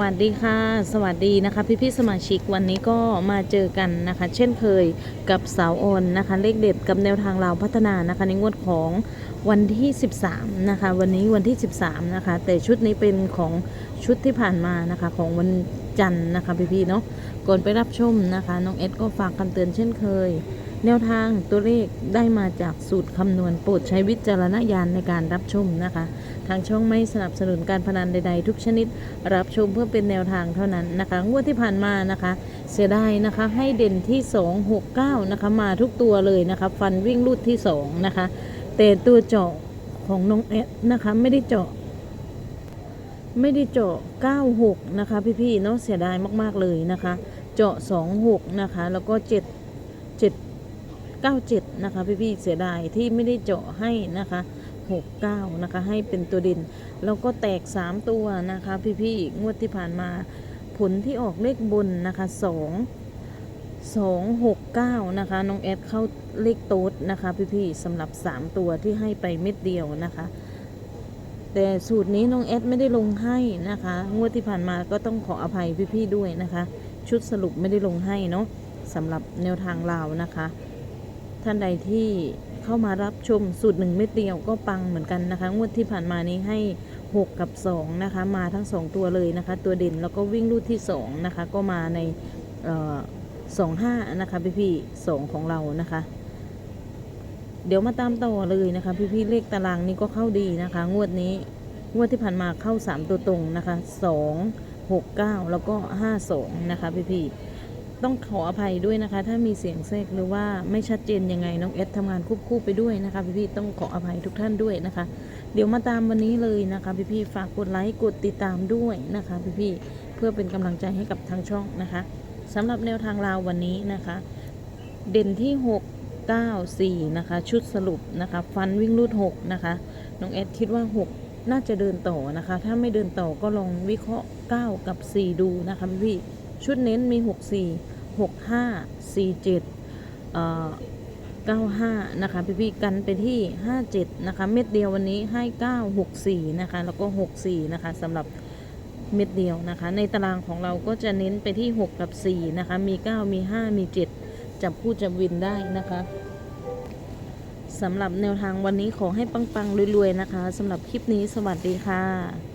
สวัสดีค่ะ สวัสดีนะคะ พี่พี่ๆสมาชิกวันนี้ก็มาเจอกันนะคะ เช่นเคยกับสาวออนนะคะ เลขเด็ดกับแนวทางเราพัฒนานะคะ ในงวดของวันที่ 13 นะคะ วันนี้วันที่ 13 นะคะ แต่ชุดนี้เป็นของชุดที่ผ่านมานะคะของวันจันทร์นะคะพี่พี่ๆเนาะก่อนไปรับชมนะคะน้องเอสก็ฝากคำเตือนเช่นเคย แนวทางตัวเลขได้มาจากสูตรคำนวณโปรดใช้วิจารณญาณในการรับชมนะคะ ทางช่องไม่สนับสนุนการพนันใดๆ ทุกชนิด รับชมเพื่อเป็นแนวทางเท่านั้นนะคะ งวดที่ผ่านมานะคะ เสียดายนะคะ ให้เด่นที่ 2 6 9 นะคะ มาทุกตัวเลยนะคะ ฟันวิ่งลูดที่ 2 นะคะ แต่ตัวเจาะของน้องแอดนะคะไม่ได้เจาะไม่ได้เจาะ 96 นะคะ พี่ๆเนาะเสียดายมาก ๆ เลยนะคะ เจาะ 26 นะคะ แล้วก็ 7 7 97 นะคะ พี่ๆเสียดายที่ไม่ได้เจาะให้นะคะ 69 นะคะ ให้เป็นตัวด่นแล้วก็แตก 3 ตัวนะคะ พี่ๆงวดที่ผ่านมาผลที่ออกเลขบนนะคะ 2 2 6 9 นะคะ น้องแอดเข้าเลขโต๊ดนะคะ พี่ๆสำหรับ 3 ตัวที่ให้ไปเม็ดเดียวนะคะแต่สูตรนี้น้องแอดไม่ได้ลงให้นะคะ งวดที่ผ่านมาก็ต้องขออภัยพี่ๆด้วยนะคะ ชุดสรุปไม่ได้ลงให้เนาะสำหรับแนวทางเลานะคะ ท่านใดที่เข้ามารับชมสูตรหนึ่งเม็ดเดียวก็ปังเหมือนกันนะคะงวดที่ผ่านมานี้ให้ 6 กับ 2 นะคะ มาทั้ง 2 ตัวเลยนะคะ ตัวเด่นแล้วก็วิ่งลูดที่ 2 นะคะ ก็มาในสองห้านะคะพี่พี่สองของเรานะคะ เดี๋ยวมาตามต่อเลยนะคะ พี่พี่เลขตารางนี้ก็เข้าดีนะคะ งวดนี้งวดที่ผ่านมาเข้า 3 ตัวตรงนะคะ 2 6 9 แล้วก็ 5 2 นะคะพี่พี่ ต้องขออภัยด้วยนะคะ ถ้ามีเสียงแทรกหรือว่าไม่ชัดเจนยังไงน้องเอสทำงานควบคู่ไปด้วยนะคะพี่พี่ๆต้องขออภัยทุกท่านด้วยนะคะ เดี๋ยวมาตามวันนี้เลยนะคะพี่พี่ๆฝากกดไลค์กดติดตามด้วยนะคะพี่พี่ๆเพื่อเป็นกำลังใจให้กับทางช่องนะคะสำหรับแนวทางราววันนี้นะคะ เด่นที่ 6 9 4นะคะชุดสรุปนะคะฟันวิ่งรูด6นะคะน้องแอดคิดว่า 6 น่าจะเดินต่อนะคะ ถ้าไม่เดินต่อก็ลองวิเคราะห์ 9 กับ 4 ดูนะคะพี่ๆชุดเน้นมี 6 4 6 5 4 7เอ่อ95 นะคะ พี่พี่ๆกันไปที่ 57 นะคะ เม็ดเดียววันนี้ให้ 9 6 4 นะคะ แล้วก็ 6 4 นะคะสำหรับเม็ดเดียวนะคะ ในตารางของเราก็จะเน้นไปที่ 6 กับ 4 นะคะ มี 9 มี 5 มี 7 จับคู่จับวินได้นะคะสำหรับแนวทางวันนี้ขอให้ปังๆรวยๆนะคะสำหรับคลิปนี้สวัสดีค่ะ